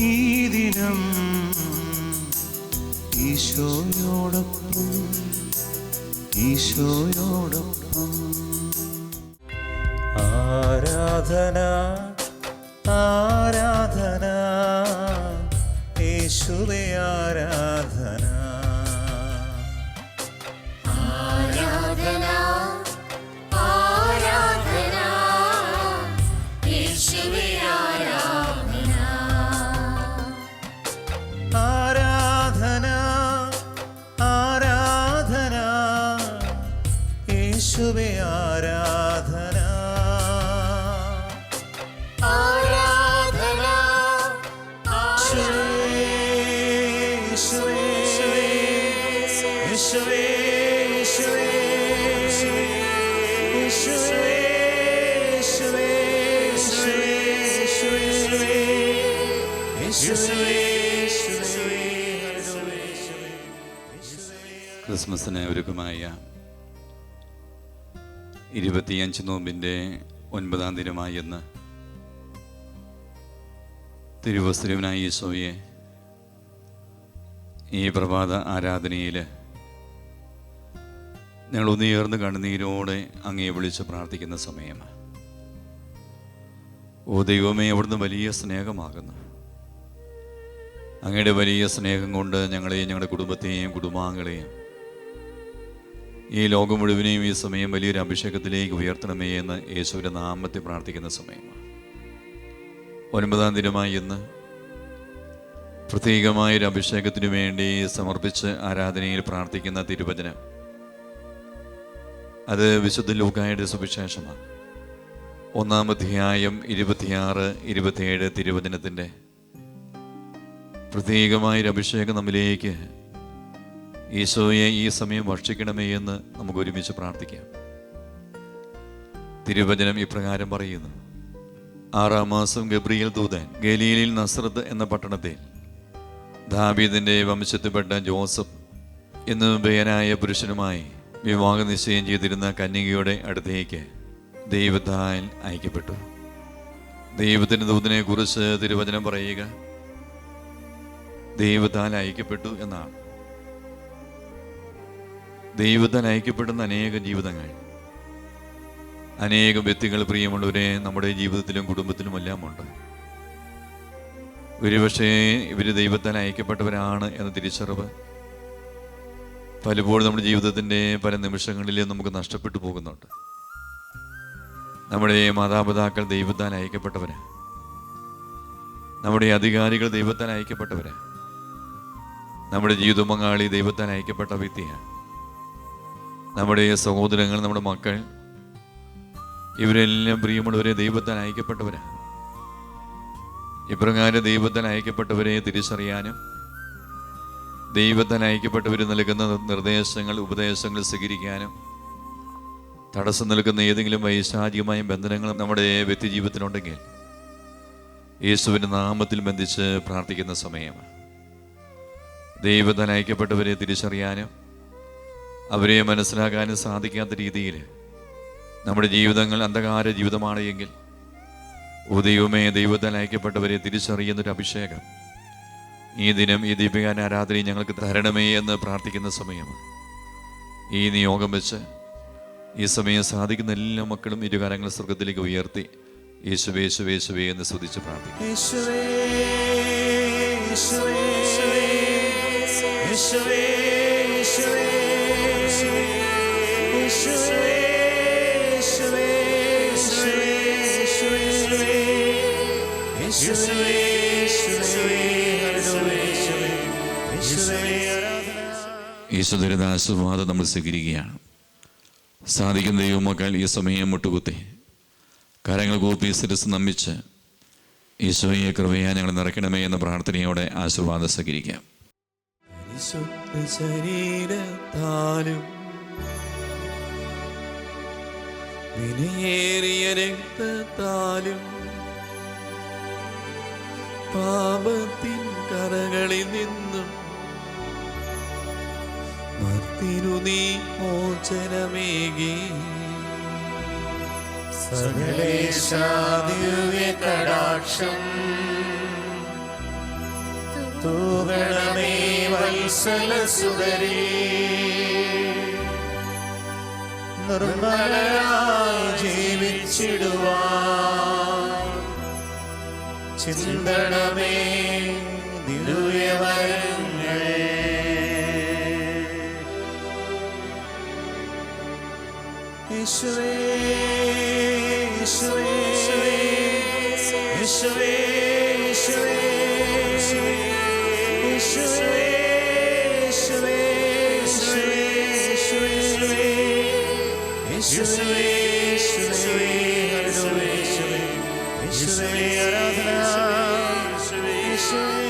ഈ ദിനം ഈശോയോടൊപ്പം ഈശോയോടൊപ്പം. ആരാധന ആരാധന ദൈവമേ ആരാധന ആരാധന. ക്രിസ്മസിന് ഒരുക്കമായ ഇരുപത്തിയഞ്ച് നോമ്പിന്റെ ഒൻപതാം ദിനമായി എന്ന് തിരുവസ്ത്രവനായ ഈശോയെ ഈ പ്രഭാത ആരാധനയിൽ ഞങ്ങൾ ഉയർന്ന് കണ്ണുനീരോടെ അങ്ങേ വിളിച്ച് പ്രാർത്ഥിക്കുന്ന സമയമാണ്. ഓ ദൈവമേ അവിടുന്ന് വലിയ സ്നേഹമാകുന്നു. അങ്ങയുടെ വലിയ സ്നേഹം കൊണ്ട് ഞങ്ങളെയും ഞങ്ങളുടെ കുടുംബത്തെയും കുടുംബാംഗങ്ങളെയും ഈ ലോകം മുഴുവനെയും ഈ സമയം വലിയൊരു അഭിഷേകത്തിലേക്ക് ഉയർത്തണമേ എന്ന് യേശുവിന്റെ നാമത്തെ പ്രാർത്ഥിക്കുന്ന സമയമാണ്. ഒൻപതാം ദിനമായി ഇന്ന് പ്രത്യേകമായൊരു അഭിഷേകത്തിനു വേണ്ടി സമർപ്പിച്ച് ആരാധനയിൽ പ്രാർത്ഥിക്കുന്ന തിരുവചനം. അത് വിശുദ്ധ ലൂക്കായുടെ സുവിശേഷമാണ്. ഒന്നാമധ്യായം ഇരുപത്തിയാറ് ഇരുപത്തിയേഴ് തിരുവചനത്തിന്റെ പ്രത്യേകമായൊരു അഭിഷേകം നമ്മിലേക്ക് ഈശോയെ ഈ സമയം ഭക്ഷിക്കണമേ എന്ന് നമുക്ക് ഒരുമിച്ച് പ്രാർത്ഥിക്കാം. തിരുവചനം ഇപ്രകാരം പറയുന്നു. ആറാം മാസം ഗബ്രിയേൽ ദൂതൻ ഗലീലിൽ നസ്രത്ത് എന്ന പട്ടണത്തിൽ ധാബീദിന്റെ വംശത്തിൽപ്പെട്ട ജോസഫ് എന്ന ബേനായ പുരുഷനുമായി വിവാഹ നിശ്ചയം ചെയ്തിരുന്ന കന്യകയുടെ അടുത്തേക്ക് ദൈവത്താൽ അയക്കപ്പെട്ടു. ദൈവത്തിന്റെ ദൂതനെ കുറിച്ച് തിരുവചനം പറയുക ദൈവത്താൽ അയക്കപ്പെട്ടു എന്നാണ്. ദൈവത്താൽ നയിക്കപ്പെടുന്ന അനേക ജീവിതങ്ങൾ. അനേകം വ്യക്തികൾ പ്രിയമുള്ളവരെ നമ്മുടെ ജീവിതത്തിലും കുടുംബത്തിലും എല്ലാം ഉണ്ട് ഒരുപക്ഷേ ഇവർ ദൈവത്താൽ അയക്കപ്പെട്ടവരാണ് എന്ന തിരിച്ചറിവ് പലപ്പോഴും നമ്മുടെ ജീവിതത്തിന്റെ പല നിമിഷങ്ങളിലും നമുക്ക് നഷ്ടപ്പെട്ടു പോകുന്നുണ്ട്. നമ്മുടെ മാതാപിതാക്കൾ ദൈവത്താൽ അയക്കപ്പെട്ടവരാ. നമ്മുടെ അധികാരികൾ ദൈവത്താൽ അയക്കപ്പെട്ടവരാ. നമ്മുടെ ജീവിതമങ്ങാളി ദൈവത്താൽ അയക്കപ്പെട്ട വ്യക്തിയാണ് നമ്മുടെ സഹോദരങ്ങൾ നമ്മുടെ മക്കൾ ഇവരെല്ലാം പ്രിയമുള്ളവരെ ദൈവത്താൽ അയക്കപ്പെട്ടവരാണ് ഇപ്രകാരം ദൈവത്താൽ അയക്കപ്പെട്ടവരെ തിരിച്ചറിയാനും ദൈവത്താൽ അയക്കപ്പെട്ടവർ നൽകുന്ന നിർദ്ദേശങ്ങൾ ഉപദേശങ്ങൾ സ്വീകരിക്കാനും തടസ്സം നിൽക്കുന്ന ഏതെങ്കിലും വൈശാചികമായ ബന്ധനങ്ങൾ നമ്മുടെ വ്യക്തിജീവിതത്തിലുണ്ടെങ്കിൽ യേശുവിന്റെ നാമത്തിൽ ബന്ധിച്ച് പ്രാർത്ഥിക്കുന്ന സമയമാണ്. ദൈവത്താൽ അയക്കപ്പെട്ടവരെ തിരിച്ചറിയാനും അവരെ മനസ്സിലാക്കാനും സാധിക്കാത്ത രീതിയിൽ നമ്മുടെ ജീവിതങ്ങൾ അന്ധകാര ജീവിതമാണ് എങ്കിൽ ഓ ദൈവമേ ദൈവത്താൽ അയക്കപ്പെട്ടവരെ തിരിച്ചറിയുന്നൊരു അഭിഷേകം. ഈ ദിനം ഈ ആരാധനയും ഞങ്ങൾക്ക് തരണമേ എന്ന് പ്രാർത്ഥിക്കുന്ന സമയമാണ്. ഈ നിയോഗം വെച്ച് ഈ സമയം സാധിക്കുന്ന എല്ലാ മക്കളും ഇരുകാരങ്ങൾ സ്വർഗത്തിലേക്ക് ഉയർത്തി യേശുവേ യേശുവേ യേശുവേ എന്ന് സ്തുതിച്ച് പ്രാർത്ഥിക്കും യേശുദുരിതാശ്വാദം നമ്മൾ സ്വീകരിക്കുകയാണ്. സാധിക്കുന്ന ദൈവമക്കൾ ഈ സമയം മുട്ടുകുത്തി. കരങ്ങൾ കൂപ്പി ശിരസ് നമ്മിച്ച് ഈശോയെ കൃപയാ ഞങ്ങൾ നിറയ്ക്കണമേ എന്ന പ്രാർത്ഥനയോടെ ആശീർവാദം സ്വീകരിക്കാം. ശരീരത്താലും പാപത്തിൻ കറകളിൽ നിന്നും മർത്തിനു നീ മോചനമേകി സകലേശാദിവ്യകടാക്ഷം. തൂകണമേ വത്സലസുതരേ നിർമ്മലരായി ജീവിച്ചിടുവാ ചിന്തണമേ യേശുവേ യേശുവേ യേശുവേ യേശുവേ യേശുവേ യേശുവേ യേശുവേ യേശുവേ യേശുവേ യേശുവേ യേശുവേ ആരാധന യേശുവേ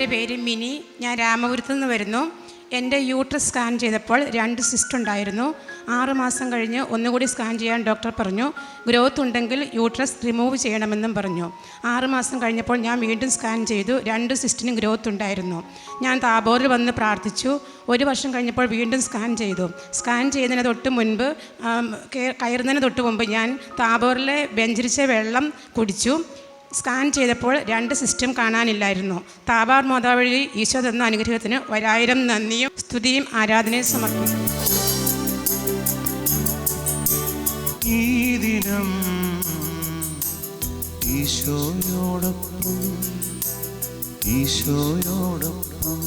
എന്റെ പേര് മിനി. ഞാൻ രാമപുരത്തു നിന്ന് വരുന്നു. എന്റെ യൂട്രസ് സ്കാൻ ചെയ്തപ്പോൾ രണ്ട് സിസ്റ്റ് ഉണ്ടായിരുന്നു. ആറ് മാസം കഴിഞ്ഞ് ഒന്നുകൂടി സ്കാൻ ചെയ്യാൻ ഡോക്ടർ പറഞ്ഞു. ഗ്രോത്ത് ഉണ്ടെങ്കിൽ യൂട്രസ് റിമൂവ് ചെയ്യണമെന്നും പറഞ്ഞു. ആറ് മാസം കഴിഞ്ഞപ്പോൾ ഞാൻ വീണ്ടും സ്കാൻ ചെയ്തു. രണ്ട് സിസ്റ്റിനും ഗ്രോത്ത് ഉണ്ടായിരുന്നു. ഞാൻ താബോറിൽ വന്ന് പ്രാർത്ഥിച്ചു. ഒരു വർഷം കഴിഞ്ഞപ്പോൾ വീണ്ടും സ്കാൻ ചെയ്തു. സ്കാൻ ചെയ്യുന്നതിന് തൊട്ട് മുൻപ് കയറുന്നതിന് തൊട്ട് മുമ്പ് ഞാൻ താബോറിലെ ബെഞ്ചിരിച്ച വെള്ളം കുടിച്ചു. സ്കാൻ ചെയ്തപ്പോൾ രണ്ട് സിസ്റ്റം കാണാനില്ലായിരുന്നു. താബാർ മാതാവഴി ഈശോ തന്ന അനുഗ്രഹത്തിന് ഒരായിരം നന്ദിയും സ്തുതിയും ആരാധനയും സമർപ്പിക്കും ഈ ദിനം ഈശോയോടൊപ്പം ഈശോയോടൊപ്പം.